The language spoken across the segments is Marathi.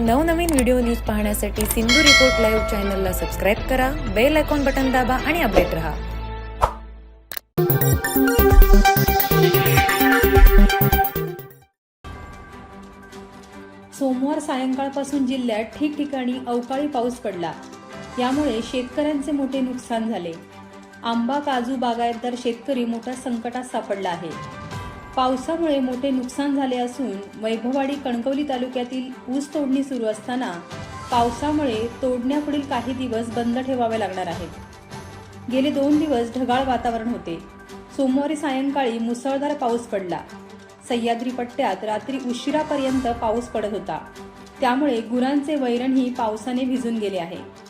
नवनवीन व्हिडिओ न्यूज पाहण्यासाठी सिंधू रिपोर्ट लाईव्ह चॅनलला सबस्क्राईब करा बेल आयकॉन बटन दाबा आणि अपडेट रहा. सोमवार सायंकाळपासून जिल्ह्यात ठिकठिकाणी अवकाळी पाऊस पडला. यामुळे शेतकऱ्यांचे मोठे नुकसान झाले. आंबा काजू बागायतदार शेतकरी मोठ्या संकटात सापडला आहे. पावसामुळे मोठे नुकसान झाले असून वैभववाडी कणकवली तालुक्यातील ऊस तोडणी सुरू असताना पावसामुळे तोडण्यापुढील काही दिवस बंद ठेवावे लागणार आहेत. गेले दोन दिवस ढगाळ वातावरण होते. सोमवारी सायंकाळी मुसळधार पाऊस पडला. सह्याद्री पट्ट्यात रात्री उशिरापर्यंत पाऊस पडत होता. त्यामुळे गुरांचे वैरणही पावसाने भिजून गेले आहे.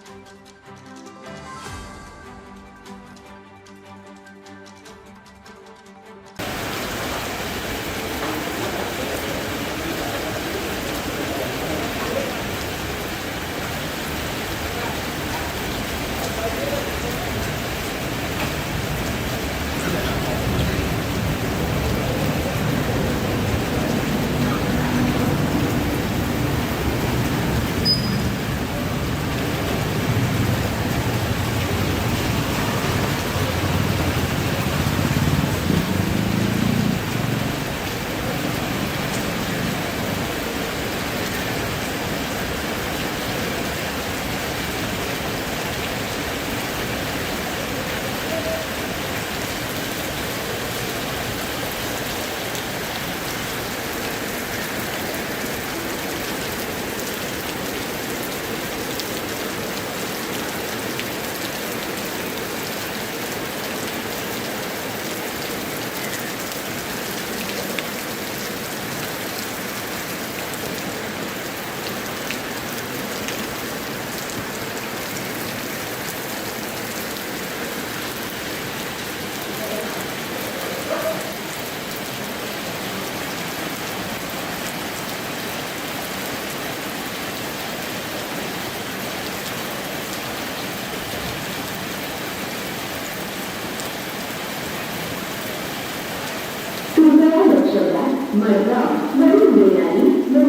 द्या मडगाव मधून